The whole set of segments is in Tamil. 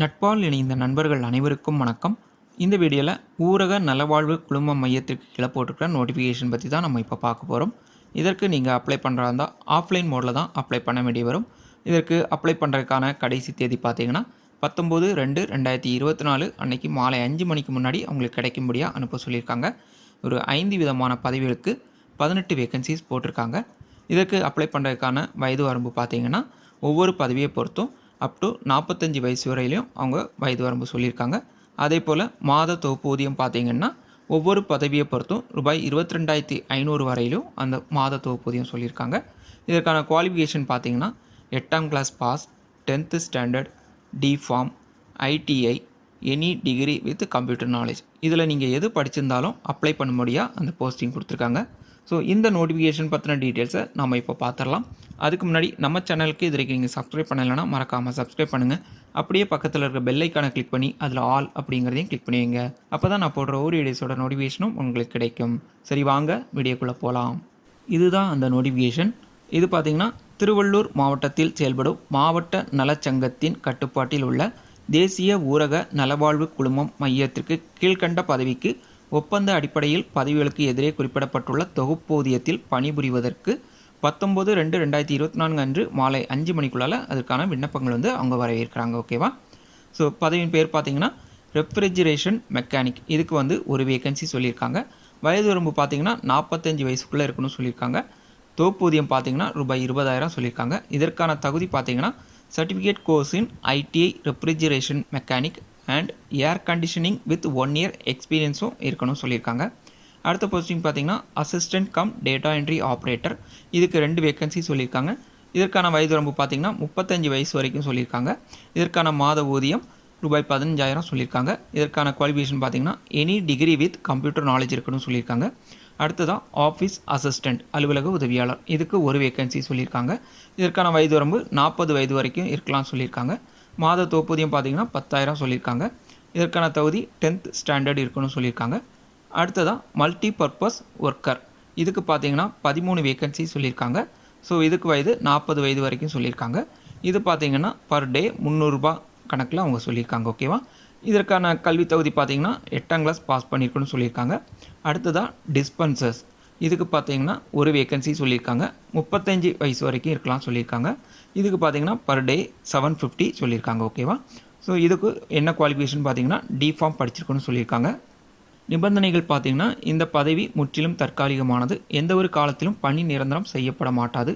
நட்பால் இணைந்த நண்பர்கள் அனைவருக்கும் வணக்கம். இந்த வீடியோவில் ஊரக நலவாழ்வு குழும மையத்திற்கு கீழே போட்டிருக்கிற நோட்டிஃபிகேஷன் பற்றி தான் நம்ம இப்போ பார்க்க போகிறோம் இதற்கு நீங்கள் அப்ளை பண்ணுறதா இருந்தால் ஆஃப்லைன் மோடில் தான் அப்ளை பண்ண வேண்டி வரும். இதற்கு அப்ளை பண்ணுறதுக்கான கடைசி தேதி பார்த்தீங்கன்னா பத்தொம்போது ரெண்டு ரெண்டாயிரத்தி இருபத்தி நாலு அன்னைக்கு மாலை அஞ்சு மணிக்கு முன்னாடி அவங்களுக்கு கிடைக்கும்படியாக அனுப்ப சொல்லியிருக்காங்க. ஒரு ஐந்து விதமான பதவிகளுக்கு பதினெட்டு வேகன்சிஸ் போட்டிருக்காங்க. இதற்கு அப்ளை பண்ணுறதுக்கான வயது வரம்பு பார்த்தீங்கன்னா ஒவ்வொரு பதவியை பொறுத்தும் அப் டு நாற்பத்தஞ்சு வயசு வரையிலையும் அவங்க வயது வரம்பு சொல்லியிருக்காங்க. அதே போல் மாத தொகுப்பூதியம் பார்த்தீங்கன்னா ஒவ்வொரு பதவியை பொறுத்தும் ரூபாய் இருபத்தி ரெண்டாயிரத்தி ஐநூறு வரையிலும் அந்த மாத தொகுப்பூதியம் சொல்லியிருக்காங்க. இதற்கான குவாலிஃபிகேஷன் பார்த்தீங்கன்னா எட்டாம் class pass tenth standard D pharm ITI any degree with computer knowledge இதில் நீங்கள் எது படிச்சிருந்தாலும் அப்ளை பண்ண முடியாது அந்த போஸ்டிங் கொடுத்துருக்காங்க. ஸோ இந்த நோட்டிஃபிகேஷன் பற்றின டீட்டெயில்ஸை நம்ம இப்போ பார்த்துடலாம் அதுக்கு முன்னாடி நம்ம சேனலுக்கு இது வரைக்கும் நீங்கள் சப்ஸ்கிரைப் பண்ணலைன்னா மறக்காமல் சப்ஸ்கிரைப் பண்ணுங்கள் அப்படியே பக்கத்தில் இருக்க பெல்லைக்கான கிளிக் பண்ணி அதில் ஆல் அப்படிங்கிறதையும் கிளிக் பண்ணி வைங்க அப்போ தான் நான் போடுற ஒரு வீடியோஸோட நோட்டிஃபிகேஷனும் உங்களுக்கு கிடைக்கும். சரி வாங்க வீடியோக்குள்ளே போகலாம் இதுதான் அந்த நோட்டிஃபிகேஷன் இது பார்த்திங்கன்னா திருவள்ளூர் மாவட்டத்தில் செயல்படும் மாவட்ட நலச்சங்கத்தின் கட்டுப்பாட்டில் உள்ள தேசிய ஊரக நலவாழ்வு குழுமம் மையத்திற்கு கீழ்கண்ட பதவிக்கு ஒப்பந்த அடிப்படையில் பதவிகளுக்கு எதிரே குறிப்பிடப்பட்டுள்ள தொகுப்பூதியத்தில் பணிபுரிவதற்கு பத்தொம்போது ரெண்டு ரெண்டாயிரத்தி இருபத்தி நான்கு அன்று மாலை அஞ்சு மணிக்குள்ளால் அதற்கான விண்ணப்பங்கள் வந்து அவங்க வரவேற்கிறாங்க ஓகேவா ஸோ பதவியின் பேர் பார்த்தீங்கன்னா ரெஃப்ரிஜரேஷன் மெக்கானிக் இதுக்கு வந்து ஒரு வேகன்சி சொல்லியிருக்காங்க. வயது வரம்பு பார்த்தீங்கன்னா நாற்பத்தஞ்சு வயசுக்குள்ளே இருக்கணும்னு சொல்லியிருக்காங்க. தொகுப்பூதியம் பார்த்தீங்கன்னா ரூபாய் இருபதாயிரம் சொல்லியிருக்காங்க. இதற்கான தகுதி பார்த்தீங்கன்னா certificate course in ITI refrigeration mechanic and air conditioning with one year எக்ஸ்பீரியன்ஸும் இருக்கணும்னு சொல்லியிருக்காங்க. அடுத்த போஸ்டிங் பார்த்தீங்கன்னா assistant cum data entry operator இதுக்கு ரெண்டு வேக்கன்சி சொல்லியிருக்காங்க. இதற்கான வயது வரம்பு பார்த்தீங்கன்னா முப்பத்தஞ்சு வயசு வரைக்கும் சொல்லியிருக்காங்க. இதற்கான மாத ஊதியம் ரூபாய் பதினஞ்சாயிரம் சொல்லியிருக்காங்க. இதற்கான குவாலிஃபிகேஷன் பார்த்தீங்கன்னா any degree with computer knowledge இருக்கணும்னு சொல்லியிருக்காங்க. அடுத்ததாக ஆஃபீஸ் அசிஸ்டண்ட் அலுவலக உதவியாளர். இதுக்கு ஒரு வேக்கன்சி சொல்லியிருக்காங்க. இதற்கான வயது வரம்பு நாற்பது வயது வரைக்கும் இருக்கலாம்னு சொல்லியிருக்காங்க. மாத தொகுப்பூதியம் பார்த்தீங்கன்னா பத்தாயிரம் சொல்லியிருக்காங்க. இதற்கான தகுதி டென்த் ஸ்டாண்டர்ட் இருக்கணும்னு சொல்லியிருக்காங்க. அடுத்ததாக மல்டி பர்பஸ் ஒர்க்கர். இதுக்கு பார்த்தீங்கன்னா பதிமூணு வேக்கன்சி சொல்லியிருக்காங்க. ஸோ இதுக்கு வயது நாற்பது வயது வரைக்கும் சொல்லியிருக்காங்க. இது பார்த்தீங்கன்னா பர் டே முந்நூறுரூபா கணக்கில் அவங்க சொல்லியிருக்காங்க ஓகேவா இதற்கான கல்வி தகுதி பார்த்தீங்கன்னா எட்டாம் கிளாஸ் பாஸ் பண்ணியிருக்கணும்னு சொல்லியிருக்காங்க. அடுத்ததாக டிஸ்பென்சர்ஸ் இதுக்கு பார்த்தீங்கன்னா ஒரு வேக்கன்சி சொல்லியிருக்காங்க. முப்பத்தஞ்சு வயசு வரைக்கும் இருக்கலாம் சொல்லியிருக்காங்க. இதுக்கு பார்த்தீங்கன்னா பர் டே செவன் ஃபிஃப்டி சொல்லியிருக்காங்க ஓகேவா ஸோ இதுக்கு என்ன குவாலிஃபிகேஷன் பார்த்தீங்கன்னா டிஃபார்ம் படிச்சிருக்கணும்னு சொல்லியிருக்காங்க. நிபந்தனைகள் பார்த்தீங்கன்னா இந்த பதவி முற்றிலும் தற்காலிகமானது. எந்த ஒரு காலத்திலும் பணி நிரந்தரம் செய்யப்பட மாட்டாது.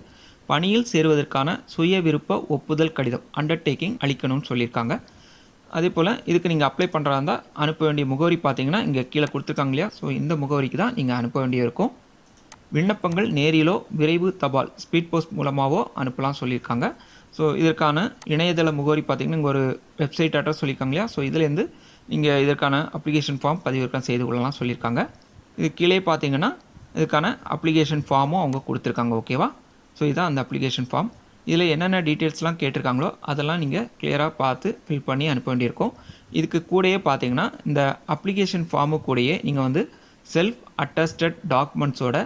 பணியில் சேருவதற்கான சுய விருப்ப ஒப்புதல் கடிதம் அண்டர்டேக்கிங் அளிக்கணும்னு சொல்லியிருக்காங்க. அதே போல் இதுக்கு நீங்கள் அப்ளை பண்ணுறதா இருந்தால் அனுப்ப வேண்டிய முகவரி பார்த்தீங்கன்னா இங்கே கீழே கொடுத்துருக்காங்க இல்லையா? ஸோ இந்த முகவரிக்கு தான் நீங்கள் அனுப்ப வேண்டியிருக்கும் விண்ணப்பங்கள் நேரிலோ விரைவு தபால் ஸ்பீட் போஸ்ட் மூலமாகவோ அனுப்பலாம் சொல்லியிருக்காங்க. ஸோ இதற்கான இணையதள முகவரி பார்த்தீங்கன்னா இங்கே ஒரு வெப்சைட் அட்ரஸ் சொல்லியிருக்காங்க இல்லையா? ஸோ இதுலேருந்து நீங்கள் இதற்கான அப்ளிகேஷன் ஃபார்ம் பதிவிறக்கம் செய்து கொள்ளலாம் சொல்லியிருக்காங்க. இது கீழே பார்த்தீங்கன்னா இதுக்கான அப்ளிகேஷன் ஃபார்மும் அவங்க கொடுத்துருக்காங்க ஓகேவா ஸோ இதுதான் அந்த அப்ளிகேஷன் ஃபார்ம் இதில் என்னென்ன டீட்டெயில்ஸ்லாம் கேட்டிருக்காங்களோ அதெல்லாம் நீங்கள் கிளியராக பார்த்து ஃபில் பண்ணி அனுப்ப வேண்டியிருக்கும். இதுக்கு கூடயே பார்த்தீங்கன்னா இந்த அப்ளிகேஷன் ஃபார்மு கூடயே நீங்கள் வந்து செல்ஃப் அட்டஸ்டட் டாக்குமெண்ட்ஸோட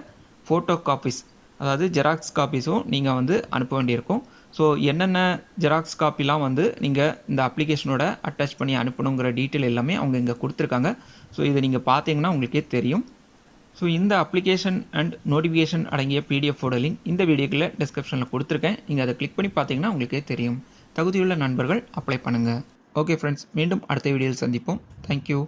ஃபோட்டோ காப்பீஸ் அதாவது ஜெராக்ஸ் காப்பீஸும் நீங்கள் வந்து அனுப்ப வேண்டியிருக்கும். ஸோ என்னென்ன ஜெராக்ஸ் காப்பிலாம் வந்து நீங்கள் இந்த அப்ளிகேஷனோட அட்டாச் பண்ணி அனுப்பணுங்கிற டீட்டெயில் எல்லாமே அவங்க இங்கே கொடுத்துருக்காங்க. ஸோ இதை நீங்கள் பார்த்தீங்கன்னா உங்களுக்கே தெரியும். ஸோ இந்த அப்ளிகேஷன் அண்ட் நோட்டிஃபிகேஷன் அடங்கிய பிடிஎஃபோட லிங்க் இந்த வீடியோக்குள்ள டிஸ்கிரிப்ஷனில் கொடுத்துருக்கேன். நீங்கள் அதை கிளிக் பண்ணி பார்த்தீங்கன்னா உங்களுக்கே தெரியும். தகுதியுள்ள நண்பர்கள் அப்ளை பண்ணுங்கள் ஓகே ஃப்ரெண்ட்ஸ் மீண்டும் அடுத்த வீடியோவில் சந்திப்போம். தேங்க்யூ